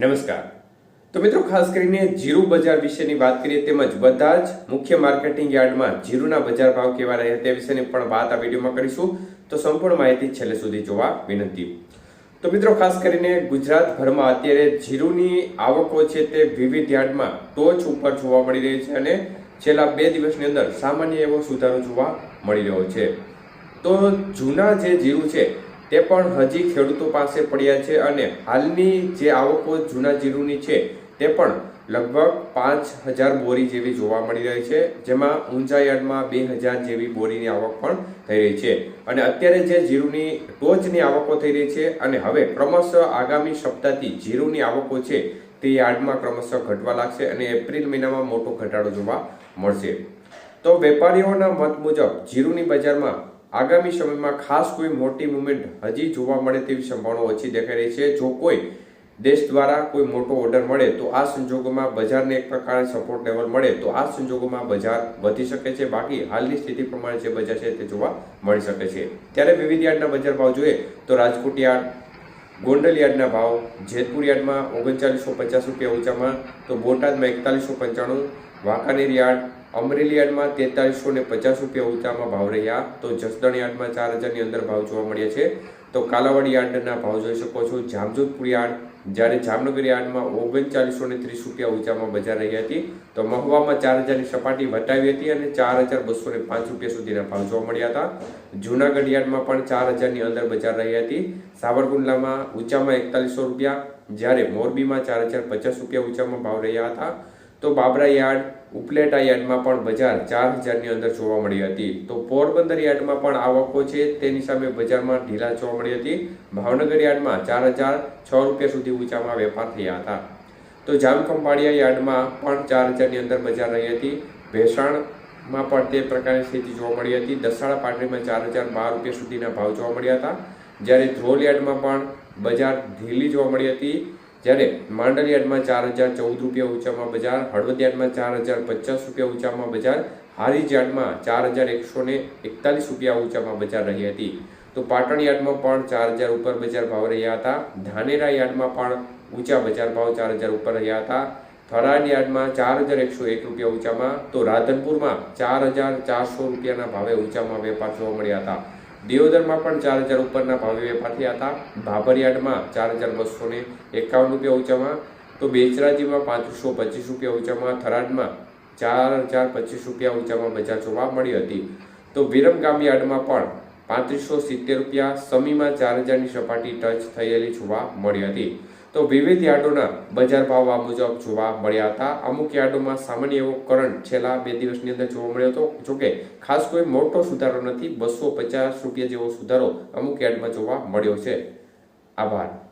નમસ્કાર. તો મિત્રો, ખાસ કરીને જીરું બજાર વિશેની વાત કરીએ તેમજ બધા જ મુખ્ય માર્કેટિંગ યાર્ડમાં જીરુના બજાર ભાવ કેવા રહ્યા તે વિશેની પણ વાત આ વિડીયોમાં કરીશું. તો સંપૂર્ણ માહિતી છેલ્લે સુધી જોવા વિનંતી. તો મિત્રો, ખાસ કરીને ગુજરાતભરમાં અત્યારે જીરુની આવકો છે તે વિવિધ યાર્ડમાં ટોચ ઉપર જોવા મળી રહી છે અને છેલ્લા બે દિવસની અંદર સામાન્ય એવો સુધારો જોવા મળી રહ્યો છે. તો જૂના જે જીરું છે તે પણ હજી ખેડૂતો પાસે પડ્યા છે અને હાલની જે આવકો જૂના જીરુની છે, તે પણ લગભગ પાંચ હજાર બોરી જેવી જોવા મળી રહી છે, જેમાં ઊંઝા યાર્ડમાં બે હજાર જેવી બોરીની આવક પણ થઈ રહી છે. અને અત્યારે જે જીરુની ટોચની આવકો થઈ રહી છે અને હવે ક્રમશઃ આગામી સપ્તાહથી જીરુની આવકો છે, તે યાર્ડમાં ક્રમશઃ ઘટવા લાગશે અને એપ્રિલ મહિનામાં મોટો ઘટાડો જોવા મળશે. તો વેપારીઓના મત મુજબ જીરુની બજારમાં આગામી સમયમાં ખાસ કોઈ મોટી મુવમેન્ટ હજી જોવા મળે તેવી સંભાવના ઓછી દેખાઈ રહી છે. જો કોઈ દેશ દ્વારા કોઈ મોટો ઓર્ડર મળે, તો આ સંજોગોમાં બજારને એક પ્રકારે સપોર્ટ લેવલ મળે, તો આ સંજોગોમાં બજાર વધી શકે છે. બાકી હાલની સ્થિતિ પ્રમાણે જે બજાર છે તે જોવા મળી શકે છે. ત્યારે વિવિધ યાર્ડના બજાર ભાવ જોઈએ તો રાજકોટ યાર્ડ, ગોંડલ યાર્ડના ભાવ, જેતપુર યાર્ડમાં ઓગણચાલીસો પચાસ રૂપિયા ઊંચામાં, તો બોટાદમાં એકતાલીસો પંચાણું, વાંકાનેર યાર્ડ અમરેલી યાર્ડમાં તેતાલીસો ને પચાસ રૂપિયા ઊંચામાં ભાવ રહ્યા. તો જસદણ યાર્ડમાં ચાર હજારની અંદર ભાવ જોવા મળ્યા છે. તો કાલાવાડ યાર્ડના ભાવ જોઈ શકો છો. જામજોધપુર યાર્ડ, જ્યારે જામનગર યાર્ડમાં ઓગણચાલીસો ને ત્રીસ રૂપિયા ઊંચામાં બજાર રહી હતી. તો મહુવામાં ચાર હજારની સપાટી વટાવી હતી અને ચાર હજાર બસો ને પાંચ રૂપિયા સુધીના ભાવ જોવા મળ્યા હતા. જૂનાગઢ યાર્ડમાં પણ ચાર હજારની અંદર બજાર રહી હતી. સાવરકુંડલામાં ઊંચામાં એકતાલીસો રૂપિયા, જ્યારે મોરબીમાં ચાર હજાર પચાસ રૂપિયા ઊંચામાં ભાવ રહ્યા હતા. તો બાબરા યાર્ડ, ઉપલેટા યાર્ડમાં પણ બજાર ચાર હજારની અંદર જોવા મળી હતી. તો પોરબંદર યાર્ડમાં પણ આવકો છે, તેની સામે બજારમાં ઢીલા જોવા મળી હતી. ભાવનગર યાર્ડમાં ચાર હજાર છ રૂપિયા સુધી ઊંચામાં વેપાર થયા હતા. તો જામખંભાળિયા યાર્ડમાં પણ ચાર હજારની અંદર બજાર રહી હતી. ભેસાણમાં પણ તે પ્રકારની સ્થિતિ જોવા મળી હતી. દસાડા પાટડીમાં ચાર હજાર બાર રૂપિયા સુધીના ભાવ જોવા મળ્યા હતા. જ્યારે ધ્રોલ યાર્ડમાં પણ બજાર ઢીલી જોવા મળી હતી. જ્યારે માંડલ યાર્ડમાં ચાર હજાર ચૌદ રૂપિયા ઊંચામાં બજાર હળવદ યાર્ડમાં ચાર હજાર પચાસ રૂપિયા ઊંચામાં બજાર હારીજ યાર્ડમાં ચાર હજાર એકસો ને એકતાલીસ રૂપિયા ઊંચામાં બજાર રહી હતી. તો પાટણ યાર્ડમાં પણ ચાર હજાર ઉપર બજાર ભાવ રહ્યા હતા. ધાનેરા યાર્ડમાં પણ ઊંચા બજાર ભાવ ચાર હજાર ઉપર રહ્યા હતા. થરાદ યાર્ડમાં ચાર હજાર એકસો એક રૂપિયા ઊંચામાં, તો રાધનપુરમાં ચાર હજાર ચારસો રૂપિયાના ભાવે ઊંચામાં વેપાર જોવા મળ્યા હતા. દિયોદરમાં પણ ચાર હજાર ઉપરના ભાવે વેપાર હતા. ભાભરિયાડમાં ચાર હજાર બસો ને એકાવન રૂપિયા ઊંચામાં. તો બેચરાજીમાં પાંત્રીસો પચીસ રૂપિયા ઊંચામાં. થરાદમાં ચાર હજાર પચીસ રૂપિયા ઊંચામાં બજાર જોવા મળી હતી. તો વિરમગામ યાર્ડમાં પણ પાંત્રીસો સિત્તેર રૂપિયા. સમીમાં ચાર હજારની સપાટી ટચ થયેલી જોવા મળી હતી. તો વિવિધ યાર્ડોના બજાર ભાવ આ મુજબ જોવા મળ્યા હતા. અમુક યાર્ડોમાં સામાન્ય એવો કરંટ છેલ્લા બે દિવસની અંદર જોવા મળ્યો હતો. જોકે ખાસ કોઈ મોટો સુધારો નથી. બસો પચાસ રૂપિયા જેવો સુધારો અમુક યાર્ડમાં જોવા મળ્યો છે. આભાર.